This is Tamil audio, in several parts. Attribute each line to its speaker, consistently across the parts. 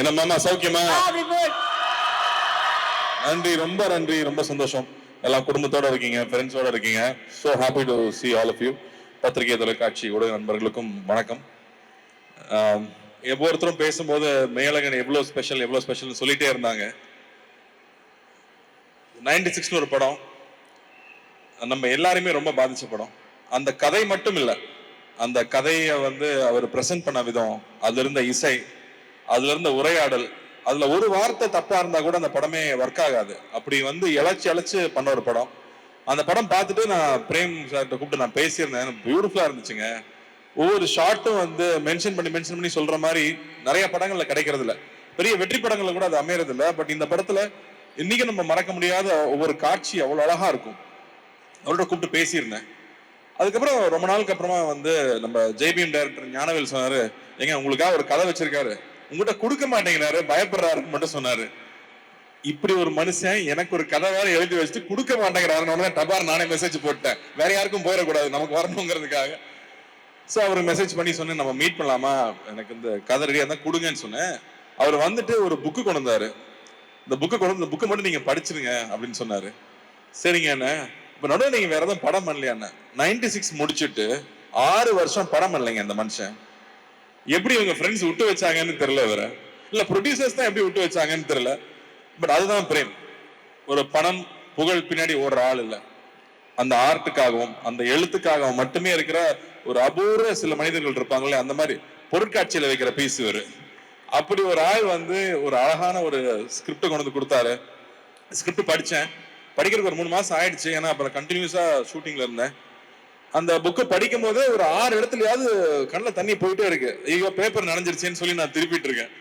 Speaker 1: என்ன மாமா சௌக்கியமா? நன்றி ரொம்ப நன்றி ரொம்ப சந்தோஷம். எல்லாம் குடும்பத்தோட இருக்கீங்க ஃப்ரெண்ட்ஸோட இருக்கீங்க. So happy to see all of you. பத்திரிகை தொலைக்காட்சி ஊடக நண்பர்களுக்கும் வணக்கம். ஒவ்வொருத்தரும் பேசும்போது மேலகன் எவ்வளோ ஸ்பெஷல் எவ்வளோ ஸ்பெஷல்னு சொல்லிட்டே இருந்தாங்க. நைன்டி சிக்ஸ்னு ஒரு படம். நம்ம எல்லாருமே ரொம்ப பாதிச்ச படம். அந்த கதை மட்டும் இல்லை அந்த கதையை வந்து அவர் பிரசன்ட் பண்ண விதம் அதுல இருந்த இசை அதுல இருந்த உரையாடல் அதுல ஒரு வார்த்தை தப்பா இருந்தா கூட அந்த படமே ஒர்க் ஆகாது. அப்படி வந்து இழைச்சி இழைச்சி பண்ண ஒரு படம். அந்த படம் பார்த்துட்டு நான் பிரேம் சார்கிட்ட கூப்பிட்டு நான் பேசியிருந்தேன். பியூட்டிஃபுல்லா இருந்துச்சுங்க. ஒவ்வொரு ஷார்ட்டும் வந்து மென்ஷன் பண்ணி மென்ஷன் பண்ணி சொல்ற மாதிரி நிறைய படங்கள்ல கிடைக்கிறது இல்ல பெரிய வெற்றி படங்கள்ல கூட அது அமையறது இல்ல பட் இந்த படத்துல இன்னைக்கு நம்ம மறக்க முடியாத ஒவ்வொரு காட்சி அவ்வளவு அழகா இருக்கும். அவரோட கூப்பிட்டு பேசியிருந்தேன். அதுக்கப்புறம் ரொம்ப நாளுக்கு அப்புறமா வந்து நம்ம ஜெய்பிஎம் டைரக்டர் ஞானவேல் சொன்னாரு எங்க உங்களுக்காக ஒரு கதை வச்சிருக்காரு. உங்ககிட்ட கொடுக்க மாட்டேங்கிறாரு பயப்படுறாருன்னு மட்டும் சொன்னாரு. இப்படி ஒரு மனுஷன் எனக்கு ஒரு கதை வேற எழுதி வச்சுட்டு கொடுக்க மாட்டேங்கிறாருன்னு உடனே டபார் நானே மெசேஜ் போட்டேன் வேற யாருக்கும் போயிடக்கூடாது நமக்கு வரணுங்கிறதுக்காக. ஸோ அவர் மெசேஜ் பண்ணி சொன்னேன் நம்ம மீட் பண்ணலாமா? எனக்கு இந்த கதை ரெடியாக இருந்தால் கொடுங்கன்னு சொன்னேன். அவர் வந்துட்டு ஒரு புக்கு கொண்டு வந்தாரு. இந்த புக்கு கொண்டு இந்த புக்கை மட்டும் நீங்கள் படிச்சிருங்க அப்படின்னு சொன்னார். சரிங்க என்ன இப்போ நடுவில் நீங்கள் வேற எதுவும் படம் பண்ணலையா நைன்டி சிக்ஸ் முடிச்சுட்டு ஆறு வருஷம் படம் பண்ணலைங்க இந்த மனுஷன். எப்படி இவங்க ஃப்ரெண்ட்ஸ் விட்டு வச்சாங்கன்னு தெரியல வேற இல்ல ப்ரொடியூசர்ஸ் தான் எப்படி விட்டு வச்சாங்கன்னு தெரியல. பட் அதுதான் பிரேம். ஒரு பணம் புகழ் பின்னாடி ஓடுற ஆள் இல்லை. அந்த ஆர்ட்டுக்காகவும் அந்த எழுத்துக்காகவும் மட்டுமே இருக்கிற ஒரு அபூர்வ சில மனிதர்கள் இருப்பாங்களே அந்த மாதிரி பொருட்காட்சியில வைக்கிற பீஸ் இவர். அப்படி ஒரு ஆள் வந்து ஒரு அழகான ஒரு ஸ்கிரிப்டை கொண்டு வந்து கொடுத்தாரு. ஸ்கிரிப்ட் படிச்சேன். படிக்கிறதுக்கு ஒரு மூணு மாதம் ஆயிடுச்சு. ஏன்னா அப்புறம் கண்டினியூஸாக ஷூட்டிங்கில் இருந்தேன். அந்த புக்கை படிக்கும் போதே ஒரு ஆறு இடத்துலயாவது கண்ணில் தண்ணி போயிட்டே இருக்கு. ஐயோ பேப்பர் நனைஞ்சிருச்சேன்னு சொல்லி நான் திருப்பிட்டு இருக்கேன்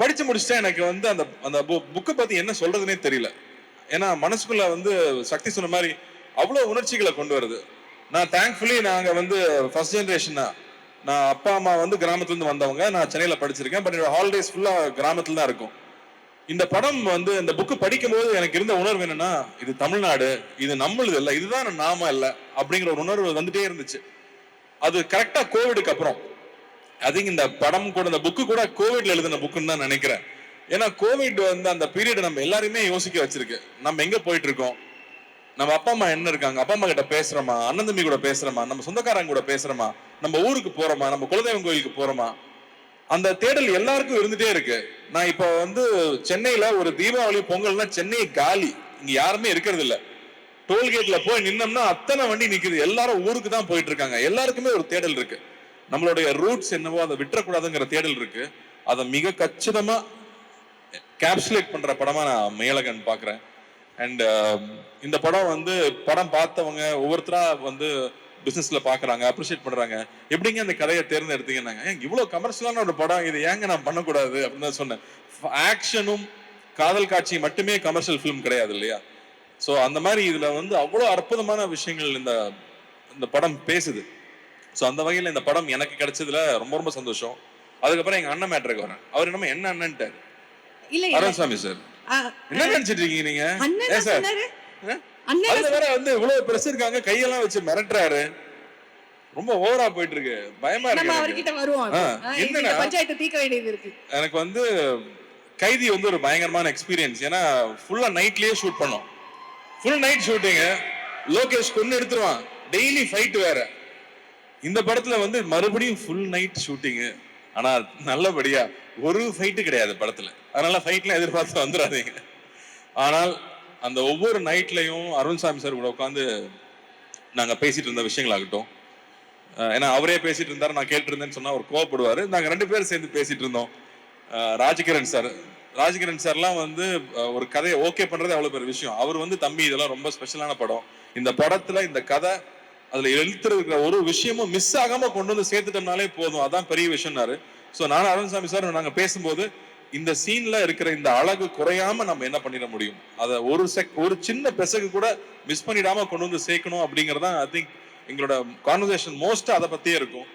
Speaker 1: படிச்சு முடிச்சுட்டா எனக்கு வந்து அந்த அந்த புக்கை பத்தி என்ன சொல்றதுனே தெரியல. ஏன்னா மனசுக்குள்ள வந்து சக்தி சொன்ன மாதிரி அவ்வளோ உணர்ச்சிகளை கொண்டு வருது. நான் தேங்க்ஃபுல்லி நாங்கள் வந்து ஃபர்ஸ்ட் ஜென்ரேஷன் நான் அப்பா அம்மா வந்து கிராமத்துலேருந்து வந்தவங்க. நான் சென்னையில் படிச்சிருக்கேன். பட் என்னோட ஹாலிடேஸ் ஃபுல்லாக கிராமத்தில் தான் இருக்கும். இந்த படம் வந்து இந்த புக்கு படிக்கும்போது எனக்கு இருந்த உணர்வு என்னன்னா இது தமிழ்நாடு இது நம்மளுது இல்லை இதுதான் நாம இல்லை அப்படிங்கிற ஒரு உணர்வு வந்துட்டே இருந்துச்சு. அது கரெக்டா கோவிடுக்கு அப்புறம். அது இந்த படம் கூட இந்த புக்கு கூட கோவிட்ல எழுதின புக்குன்னு தான் நினைக்கிறேன். ஏன்னா கோவிட் வந்து அந்த பீரியட் நம்ம எல்லாரையுமே யோசிக்க வச்சிருக்கு. நம்ம எங்க போயிட்டு இருக்கோம் நம்ம அப்பா அம்மா என்ன இருக்காங்க? அப்பா அம்மா கிட்ட பேசுறோமா? அண்ணன் தம்பி கூட பேசுறோமா? நம்ம சொந்தக்காரங்க கூட பேசுறோமா? நம்ம ஊருக்கு போறோமா? நம்ம குலதெய்வம் கோயிலுக்கு போறோமா? அந்த தேடல் எல்லாருக்கும் இருந்துட்டே இருக்கு. நான் இப்ப வந்து சென்னையில ஒரு தீபாவளி பொங்கல்னா சென்னை காலி. இங்க யாருமே இருக்கிறது இல்ல. டோல்கேட்ல போய் நின்னோம்னா அத்தனை வண்டி நிக்குது. எல்லாரும் ஊருக்கு தான் போயிட்டு இருக்காங்க. எல்லாருக்குமே ஒரு தேடல் இருக்கு. நம்மளுடைய ரூட்ஸ் என்னவோ அதை விட்டுறக்கூடாதுங்கிற தேடல் இருக்கு. அதை மிக கச்சிதமா கேப்சுலேட் பண்ற படமா நான் மேலகன் பாக்குறேன். அண்ட் இந்த படம் வந்து படம் பார்த்தவங்க ஒவ்வொருத்தரா வந்து பிசினஸ்ல பாக்குறாங்க அப்ரிஷியேட் பண்றாங்க. எப்படிங்க அந்த கதையை தேர்ந்தெடுத்தீங்கன்னாங்க? ஏங்க இவ்வளவு கமர்ஷியலான ஒரு படம் இது ஏங்க நான் பண்ணக்கூடாது அப்படின்னு தான் சொன்னேன். ஆக்ஷனும் காதல் காட்சி மட்டுமே கமர்ஷியல் ஃபிலிம் கிடையாது இல்லையா? ஸோ அந்த மாதிரி இதுல வந்து அவ்வளோ அற்புதமான விஷயங்கள் இந்த இந்த படம் பேசுது. ஸோ அந்த வகையில் இந்த படம் எனக்கு கிடைச்சதுல ரொம்ப ரொம்ப சந்தோஷம். அதுக்கப்புறம் எங்க அண்ணன் மேட்ருக்கு வரேன் அவர் என்னமோ என்ன அண்ணன்ட்டார். அருண்சாமி சார். என்ன நினைச்சிட்டு இருக்கீங்க நீங்க?
Speaker 2: அண்ணன்
Speaker 1: வேற வந்து இவ்வளவு பிரஸ் இருக்காங்க கையெல்லாம் வச்சு மிரட்டுறாரு. ரொம்ப ஓவரா போயிட்டு இருக்கு பயமா
Speaker 2: பஞ்சாயத்து வேண்டியது இருக்கு.
Speaker 1: எனக்கு வந்து கைதி வந்து ஒரு பயங்கரமான எக்ஸ்பீரியன்ஸ் ஏன்னா ஃபுல்லா நைட்லயே ஷூட் பண்ணோம். ஃபுல் நைட் ஷூட்டிங் லோகேஷ் கொண்டு எடுத்துருவான். டெய்லி ஃபைட் வேற. இந்த படத்துல வந்து மறுபடியும் ஃபுல் நைட் ஷூட்டிங் ஆனா நல்லபடியா ஒரு ஃபைட்டு கிடையாது படத்துல. அதனால ஃபைட்லாம் எதிர்பார்த்து வந்துடாதீங்க ஆனால் அந்த ஒவ்வொரு நைட்லேயும் அருண் சாமி சார் கூட உட்காந்து நாங்கள் பேசிட்டு இருந்த விஷயங்களாகட்டும். ஏன்னா அவரே பேசிட்டு இருந்தாரு நான் கேட்டு இருந்தேன்னு சொன்னா அவர் கோவப்படுவார். நாங்கள் ரெண்டு பேரும் சேர்ந்து பேசிட்டு இருந்தோம். ராஜகிரண் சார். ராஜகிரண் சார்லாம் வந்து ஒரு கதையை ஓகே பண்றது அவ்வளோ பெரிய விஷயம். அவர் வந்து தம்பி இதெல்லாம் ரொம்ப ஸ்பெஷலான படம். இந்த படத்துல இந்த கதை அதுல எழுத்துருக்கிற ஒரு விஷயமும் மிஸ் ஆகாம கொண்டு வந்து சேர்த்துட்டோம்னாலே போதும். அதான் பெரிய விஷயம்னாரு. ஸோ நானும் அருண்சாமி சார் நாங்கள் பேசும்போது இந்த சீன்ல இருக்கிற இந்த அழகு குறையாம நம்ம என்ன பண்ணிட முடியும்? அதை ஒரு செக் ஒரு சின்ன பெசகு கூட மிஸ் பண்ணிடாம கொண்டு வந்து சேர்க்கணும் அப்படிங்கறத ஐ திங்க் எங்களோட கான்வர்சேஷன் மோஸ்டா அதை பத்தியே இருக்கும்.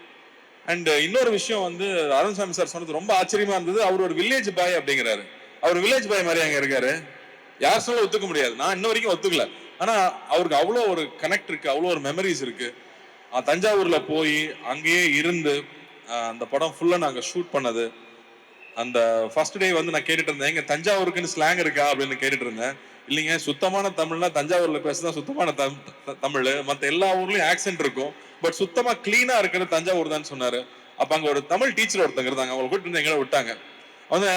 Speaker 1: அண்ட் இன்னொரு விஷயம் வந்து அருண்சாமி சார் சொன்னது ரொம்ப ஆச்சரியமா இருந்தது. அவர் ஒரு வில்லேஜ் பாய் அப்படிங்கிறாரு. அவர் வில்லேஜ் பாய் மாதிரி அங்க இருக்காரு. யார் சொல்ல ஒத்துக்க முடியாது. நான் இன்ன வரைக்கும் ஒத்துக்கல. ஆனா அவருக்கு அவ்வளோ ஒரு கனெக்ட் இருக்கு அவ்வளோ ஒரு மெமரிஸ் இருக்கு. தஞ்சாவூர்ல போய் அங்கேயே இருந்து அந்த படம் ஃபுல்லா நாங்க ஷூட் பண்ணது. அந்த ஃபர்ஸ்ட் டே வந்து நான் கேட்டுட்டு இருந்தேன். எங்க தஞ்சாவூருக்குன்னு ஸ்லாங் இருக்கா அப்படின்னு கேட்டுட்டு இருந்தேன். இல்லைங்க சுத்தமான தமிழ்னா தஞ்சாவூர்ல பேசுதான் சுத்தமான தமிழ். மத்த எல்லா ஊர்லயும் ஆக்சென்ட் இருக்கும். பட் சுத்தமா கிளீனா இருக்கிறது தஞ்சாவூர் தான் சொன்னாரு. அப்ப அங்க ஒரு தமிழ் டீச்சர் ஒருத்தங்க இருந்தாங்க. அவங்களை கூட்டு எங்களை விட்டாங்க. அவங்க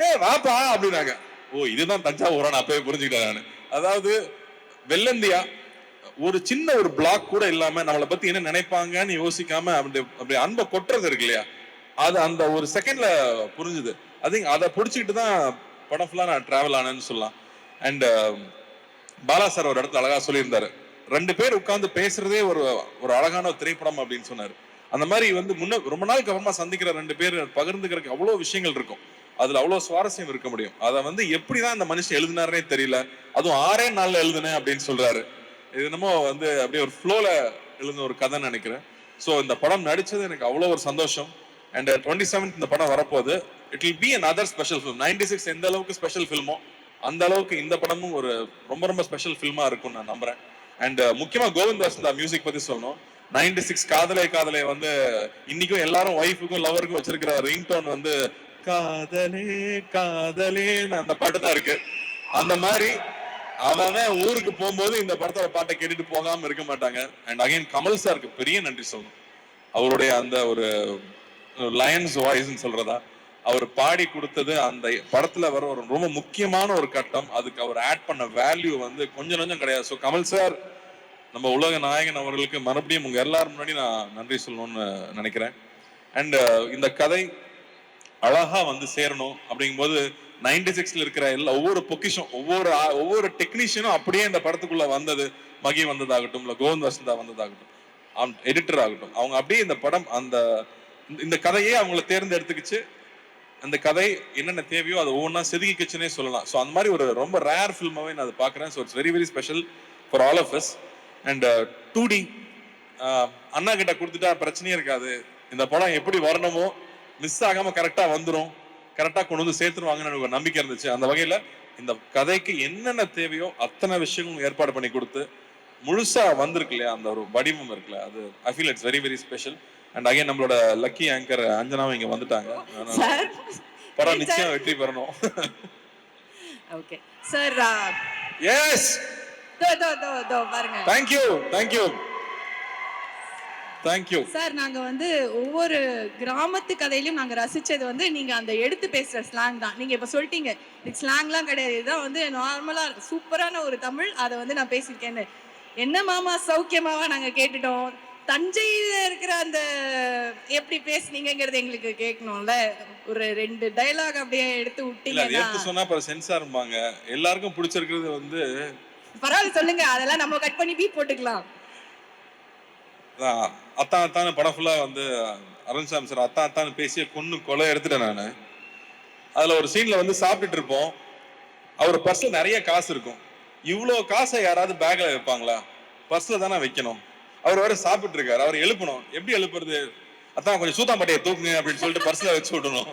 Speaker 1: ஏ வாப்பா அப்படின்னாங்க. ஓ இதுதான் தஞ்சாவூரா? நான் அப்பவே புரிஞ்சுக்கிட்டேன் நான். அதாவது வெள்ளந்தியா ஒரு சின்ன ஒரு பிளாக் கூட இல்லாம நம்மளை பத்தி என்ன நினைப்பாங்கன்னு யோசிக்காம அப்படி அப்படி அன்பை கொட்டுறது இருக்கு இல்லையா? அது அந்த ஒரு செகண்ட்ல புரிஞ்சுது. அது அதை பிடிச்சிக்கிட்டு தான் படம் ஃபுல்லாக நான் ட்ராவல் ஆனேன்னு சொல்லலாம். அண்ட் um, பாலா சார் ஒரு இடத்துல அழகாக சொல்லியிருந்தாரு. ரெண்டு பேர் உட்காந்து பேசுறதே ஒரு ஒரு அழகான ஒரு திரைப்படம் அப்படின்னு சொன்னார். அந்த மாதிரி வந்து முன்ன ரொம்ப நாளுக்கு அப்புறமா சந்திக்கிற ரெண்டு பேர் பகிர்ந்துக்கிறதுக்கு அவ்வளோ விஷயங்கள் இருக்கும். அதுல அவ்வளோ சுவாரஸ்யம் இருக்க முடியும். அதை வந்து எப்படிதான் இந்த மனுஷன் எழுதினாரே தெரியல. அதுவும் ஆறே நாள்ல எழுதுனேன் அப்படின்னு சொல்றாரு. இது என்னமோ வந்து அப்படியே ஒரு ஃப்ளோல எழுதின ஒரு கதைன்னு நினைக்கிறேன். ஸோ இந்த படம் நடிச்சது எனக்கு அவ்வளோ ஒரு சந்தோஷம். அண்ட் டுவெண்ட்டி செவன்த் இந்த படம் வரப்போகுது. It will be another special film ninety six எந்த அளவுக்கு ஸ்பெஷல் ஃபில்மோ அந்த அளவுக்கு இந்த படமும் ஒரு ரொம்ப ரொம்ப ஸ்பெஷல் ஃபில்மா இருக்கும் நான் நம்புறேன். அண்ட் uh, முக்கியமா கோவிந்த் வசந்தா மியூசிக் பத்தி சொல்லணும். நைன்டி சிக்ஸ் காதலை காதலே வந்து இன்னைக்கும் எல்லாரும் ஒய்ஃபுக்கும் லவருக்கும் வச்சிருக்கிற ரிங்டோன் வந்து காதலே காதலேன்னு அந்த பாட்டு தான் இருக்கு. அந்த மாதிரி அவன் ஊருக்கு போகும்போது இந்த படத்தோட பாட்டை கேட்டுட்டு போகாம இருக்க மாட்டாங்க. அண்ட் அகைன் கமல் சாருக்கு பெரிய நன்றி சொல்லணும். அவருடைய அந்த ஒரு லயன்ஸ் வாய்ஸ்ன்னு சொல்றதா? அவர் பாடி கொடுத்தது அந்த படத்துல வர ஒரு ரொம்ப முக்கியமான ஒரு கட்டம். அதுக்கு அவர் ஆட் பண்ண வேல்யூ வந்து கொஞ்சம் கொஞ்சம் கிடையாது. ஸோ கமல் சார் நம்ம உலக நாயகன் அவர்களுக்கு மறுபடியும் உங்க எல்லாரும் முன்னாடி நான் நன்றி சொல்லணும்னு நினைக்கிறேன். அண்ட் uh, இந்த கதை அழகா வந்து சேரணும் அப்படிங்கும்போது நைன்டி சிக்ஸ்ல இருக்கிற எல்லா ஒவ்வொரு பொக்கிஷம் ஒவ்வொரு ஒவ்வொரு டெக்னீஷியனும் அப்படியே இந்த படத்துக்குள்ள வந்தது. மகி வந்ததாகட்டும் இல்ல கோவிந்த் வசந்தா வந்ததாகட்டும். எடிட்டர் ஆகட்டும். அவங்க அப்படியே இந்த படம் அந்த இந்த- கதையே அவங்கள தேர்ந்தெடுத்துக்கிச்சு. அந்த கதை என்னென்ன தேவையோ அதை ஒவ்வொன்றா செதுக்கிச்சுன்னே சொல்லலாம். ஸோ அந்த மாதிரி ஒரு ரொம்ப ரேர் ஃபில்மாகவே நான் அதை பார்க்குறேன். So it's very very special for all of us and two D அண்ணா கிட்ட கொடுத்துட்டா பிரச்சனையே இருக்காது. இந்த படம் எப்படி வரணுமோ மிஸ் ஆகாமல் கரெக்டாக வந்துடும் கரெக்டாக கொண்டு வந்து சேர்த்துருவாங்கன்னு எனக்கு ஒரு நம்பிக்கை இருந்துச்சு. அந்த வகையில் இந்த கதைக்கு என்னென்ன தேவையோ அத்தனை விஷயங்களும் ஏற்பாடு பண்ணி கொடுத்து முழுசா வந்திருக்கு இல்லையா? அந்த ஒரு வடிவம் இருக்குல்ல அது I feel it's very very special and again நம்மளோட லக்கி ஆங்கர் அஞ்சனாவும் இங்க வந்துட்டாங்க. படம் நிச்சயம் வெற்றி பெறணும்.
Speaker 2: Okay sir
Speaker 1: yes thank you thank you thank you
Speaker 2: sir நாங்க வந்து ஒவ்வொரு கிராமத்து கதையிலும் நாங்க ரசிச்சது வந்து நீங்க அந்த எடுத்து பேசுற ஸ்லாங் தான். நீங்க இப்ப சொல்லிட்டீங்க ஸ்லாங்லாம் கிடையாது. இதுதான் வந்து நார்மலா சூப்பரான ஒரு தமிழ் அதை வந்து நான் பேசியிருக்கேன்னு. என்ன மாமா சௌக்கியமாவா நாங்க கேட்டுட்டோம்? தஞ்சையில இருக்கிற அந்த எப்படி பேசுனீங்கங்கிறது எங்களுக்கு கேட்கணும்ல. ஒரு ரெண்டு டைலாக் அப்படியே எடுத்து
Speaker 1: எடுத்து சொன்னா அப்புறம் சென்சார்ம்பாங்க எல்லாருக்கும் பிடிச்சிருக்கிறது வந்து
Speaker 2: பரவாயில்ல சொல்லுங்க. அதெல்லாம் நம்ம கட் பண்ணி பீட் போட்டுக்கலாம்.
Speaker 1: அத்தான் அத்தான படம் ஃபுல்லா வந்து அருண்சாமி சார் அத்தான் அத்தான்னு பேசிய கொன்னு கொலை எடுத்துட்டேன் நானு. அதுல ஒரு சீன்ல வந்து சாப்பிட்டுட்டு இருப்போம். அவர் பர்ஸ்ல நிறைய காசு இருக்கும். இவ்வளோ காசை யாராவது பேக்ல வைப்பாங்களா? பர்ஸ்ல தானே வைக்கணும். அவர் வேற சாப்பிட்டு இருக்காரு அவர் எழுப்பணும். எப்படி எழுப்புறது? அதான் கொஞ்சம் சூத்தாம்பட்டையை தூக்குங்க அப்படின்னு சொல்லிட்டு பர்ஸ்ல வச்சு விடணும்.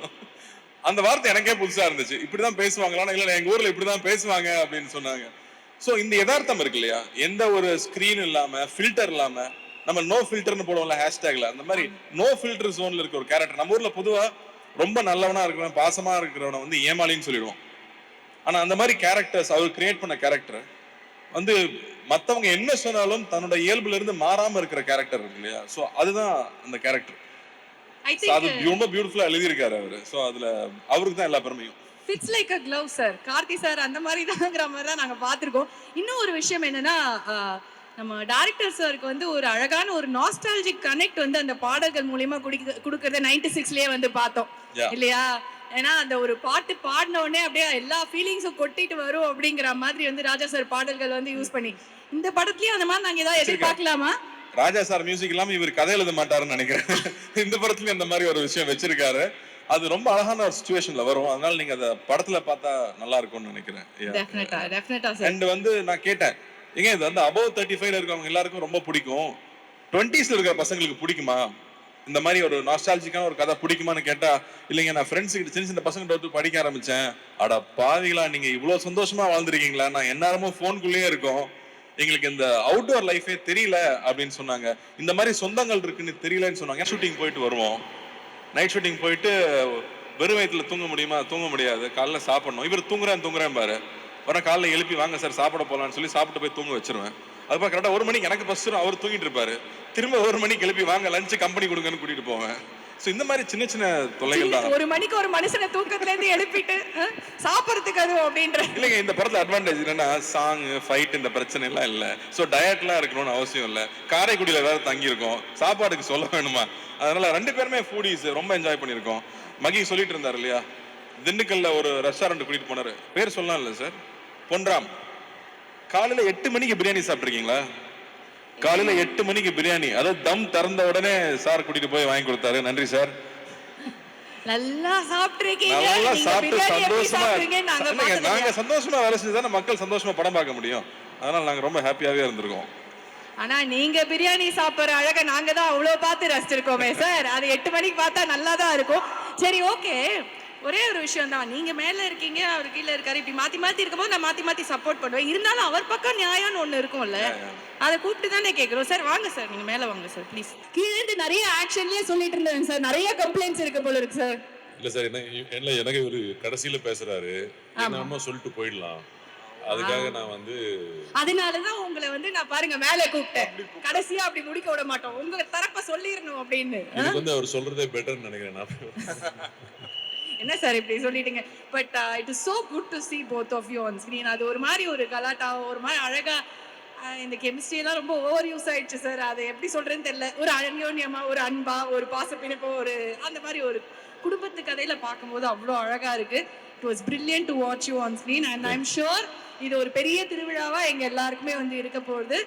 Speaker 1: அந்த வார்த்தை எனக்கே புதுசா இருந்துச்சு. இப்படிதான் பேசுவாங்களா இல்ல எங்க ஊர்ல இப்படிதான் பேசுவாங்க அப்படின்னு சொன்னாங்க. ஸோ இந்த யதார்த்தம் இருக்கு இல்லையா? எந்த ஒரு ஸ்கிரீன் இல்லாம ஃபில்டர் இல்லாம நம்ம நோ ஃபில்டர்னு போடுவோம்ல ஹேஷ்டேக்ல அந்த மாதிரி நோ ஃபில்டர் ஜோன்ல இருக்க ஒரு கேரக்டர் நம்ம ஊர்ல பொதுவா ரொம்ப நல்லவனா இருக்கிறவன் பாசமா இருக்கிறவனை வந்து ஏமாலின்னு சொல்லிடுவோம். ஆனா அந்த மாதிரி கேரக்டர்ஸ் அவர் கிரியேட் பண்ண கேரக்டர் வந்து மத்தவங்க என்ன சொன்னாலும் தன்னோட இயல்புல இருந்து மாறாம இருக்கிற கேரக்டர் இருக்கு இல்லையா? சோ அதுதான் அந்த கேரக்டர் அது
Speaker 2: திங்க்
Speaker 1: ரொம்ப பியூட்டிஃபுல்லா எழுதியிருக்காரு அவரு. சோ அதுல அவருக்கு தான் எல்லா பெருமையும்.
Speaker 2: Fits like a glove sir Karthi sir அந்த மாதிரி தாங்கிற மாதிரி தான் நாங்கள் பார்த்துருக்கோம். இன்னும் ஒரு விஷயம் என்னன்னா நம்ம டேரக்டர் சாருக்கு வந்து ஒரு அழகான ஒரு நாஸ்டாலஜிக் கனெக்ட் வந்து அந்த பாடல்கள் மூலியமா குடிக்க கொடுக்கறத நைன்டி சிக்ஸ்லயே வந்து பார்த்தோம். இல்லையா? ஏன்னா அந்த ஒரு பாட்டு பாடின உடனே அப்படியே எல்லா ஃபீலிங்ஸும் கொட்டிட்டு வரும் அப்படிங்கிற மாதிரி வந்து ராஜா சார் பாடல்கள் வந்து யூஸ் பண்ணி. இந்த படத்துலயும் அந்த மாதிரி நாங்க ஏதாவது எதிர்பார்க்கலாமா?
Speaker 1: ராஜா சார் மியூசிக் இல்லாம இவர் கதை எழுத மாட்டாருன்னு நினைக்கிறேன். இந்த படத்துலயும் அந்த மாதிரி ஒரு விஷயம் வச்சிருக்காரு. அது ரொம்ப அழகான ஒரு சுச்சுவேஷன்ல வரும். அதனால நீங்க அத படத்துல பார்த்தா நல்லா இருக்கும்னு நினைக்கிறேன். அண்ட் வந்து நான் கேட்டேன் ஏங்க இது வந்து அபவ் தேர்ட்டி ஃபைவ்ல இருக்கவங்க எல்லாருக்கும் ரொம்ப பிடிக்கும். டுவெண்ட்டிஸ்ல இருக்கிற பசங்களுக்கு பிடிக்குமா? இந்த மாதிரி ஒரு நாஸ்டாலஜிக்கான ஒரு கதை பிடிக்குமான்னு கேட்டா இல்லைங்க நான் ஃப்ரெண்ட்ஸ் கிட்ட சின்ன சின்ன பசங்க வந்து படிக்க ஆரம்பிச்சேன். அட பாதிகளா நீங்க இவ்வளவு சந்தோஷமா வாழ்ந்துருக்கீங்களா? நான் எந்நேரமும் ஃபோனுக்குள்ளேயே இருக்கோம். எங்களுக்கு இந்த அவுட்டோர் லைஃபே தெரியல அப்படின்னு சொன்னாங்க. இந்த மாதிரி சொந்தங்கள் இருக்குன்னு தெரியலன்னு சொன்னாங்க. ஷூட்டிங் போயிட்டு வருவோம். நைட் ஷூட்டிங் போயிட்டு வெறும் வயிற்றுல தூங்க முடியுமா? தூங்க முடியாது. காலைல சாப்பிடணும். இவர் தூங்குறேன் தூங்குறேன் பாரு. வர காலைல எழுப்பி வாங்க சார் சாப்பிட போகலான்னு சொல்லி சாப்பிட்டு போய் தூங்க வச்சிருவேன். அதுக்கப்புறம் கரெக்டாக ஒரு மணிக்கு எனக்கு பஸ் அவர் தூங்கிட்டு இருப்பாரு. திரும்ப ஒரு மணிக்கு எழுப்பி வாங்க லஞ்சு கம்பெனி கொடுங்கன்னு கூட்டிட்டு போவேன். ஸோ இந்த மாதிரி சின்ன சின்ன தொல்லைகள் தான்.
Speaker 2: ஒரு மணிக்கு ஒரு மனுஷனை தூக்கத்துல இருந்து எழுப்பிட்டு சாப்பிடறதுக்கு அது அப்படின்ற.
Speaker 1: இல்லைங்க இந்த படத்துல அட்வான்டேஜ் என்னன்னா சாங் ஃபைட் இந்த பிரச்சனை எல்லாம் இல்ல ஸோ டயட்லாம் இருக்கணும்னு அவசியம் இல்ல. காரைக்குடியில வேற தங்கி இருக்கோம் சாப்பாடுக்கு சொல்ல வேணுமா? அதனால ரெண்டு பேருமே ஃபூடிஸ் ரொம்ப என்ஜாய் பண்ணியிருக்கோம். மகி சொல்லிட்டு இருந்தார் இல்லையா? திண்டுக்கல்ல ஒரு ரெஸ்டாரண்ட் கூட்டிட்டு போனாரு. பேர் சொல்லலாம் இல்ல சார் பொன்ராம். காலையில எட்டு மணிக்கு பிரியாணி சாப்பிட்ருக்கீங்களா காலையில எட்டு மணிக்கு பிரியாணி. அதாவது தம் திறந்த உடனே சார் கூட்டிட்டு போய் வாங்கி கொடுத்தாரு. நன்றி சார்.
Speaker 2: நல்லா
Speaker 1: நல்லா சாப்பிட்டு சந்தோஷமா
Speaker 2: நாங்க?
Speaker 1: சந்தோஷமா வேலை செஞ்சு தானே மக்கள் சந்தோஷமா படம் பார்க்க முடியும். அதனால நாங்க ரொம்ப ஹாப்பியாவே இருந்திருக்கோம்.
Speaker 2: ஆனா நீங்க பிரியாணி சாப்பிடுற அழக நாங்க தான் அவ்வளவு பார்த்து ரசிச்சிருக்கோமே சார். அது எட்டு மணிக்கு பார்த்தா நல்லா தான் இருக்கும். சரி ஓகே ஒரே ஒரு விஷயம் தான் நீங்க மேல இருக்கீங்க அவர் கீழே இருக்காரு இப்படி மாத்தி மாத்தி இருக்கும்போது நான் மாத்தி மாத்தி சப்போர்ட் பண்ணுவேன். இருந்தாலும் அவர் பக்கம் நியாயம்னு ஒண்ணு இருக்கும்ல அதை கூப்பிட்டு தானே கேக்குறோம். சார் வாங்க சார் நீங்க மேல வாங்க சார் ப்ளீஸ் கீழே இருந்து நிறைய ஆக்ஷன்லயே சொல்லிட்டு இருந்தேன் சார். நிறைய கம்ப்ளைண்ட்ஸ் இருக்கு போல இருக்கு சார்.
Speaker 3: இல்ல சார் என்ன என்ன எனக்கு ஒரு கடைசியில பேசுறாரு. என்னமோ சொல்லிட்டு போயிடலாம். அதுக்காக நான் வந்து
Speaker 2: அதனாலதான் உங்களை வந்து நான் பாருங்க மேல கூப்பிட்டேன். கடைசியா அப்படி முடிக்க விட மாட்டோம். உங்களை தரப்ப சொல்லிடணும் அப்படின்னு.
Speaker 3: எனக்கு வந்து அவர் சொல்றதே பெட்டர்னு நினைக்கிறேன் நான்.
Speaker 2: என்ன சார் இப்படி சொல்லிட்டீங்க? But it is so good to see both of you on screen அது ஒரு மாதிரி ஒரு கலாட்டா ஒரு மாதிரி அழகா uh, இந்த கெமிஸ்ட்ரி எல்லாம் ரொம்ப ஓவர் யூஸ் ஆயிடுச்சு சார். அதை எப்படி சொல்றேன்னு தெரியல. ஒரு அந்யோன்யமா ஒரு அன்பா ஒரு பாசப்பிணப்போ ஒரு அந்த மாதிரி ஒரு குடும்பத்து கதையில பார்க்கும்போது அவ்வளோ அழகா இருக்கு. It was brilliant to watch you on screen and I am sure இது ஒரு பெரிய திருவிழாவா எங்க எல்லாருக்குமே வந்து இருக்க போகுது.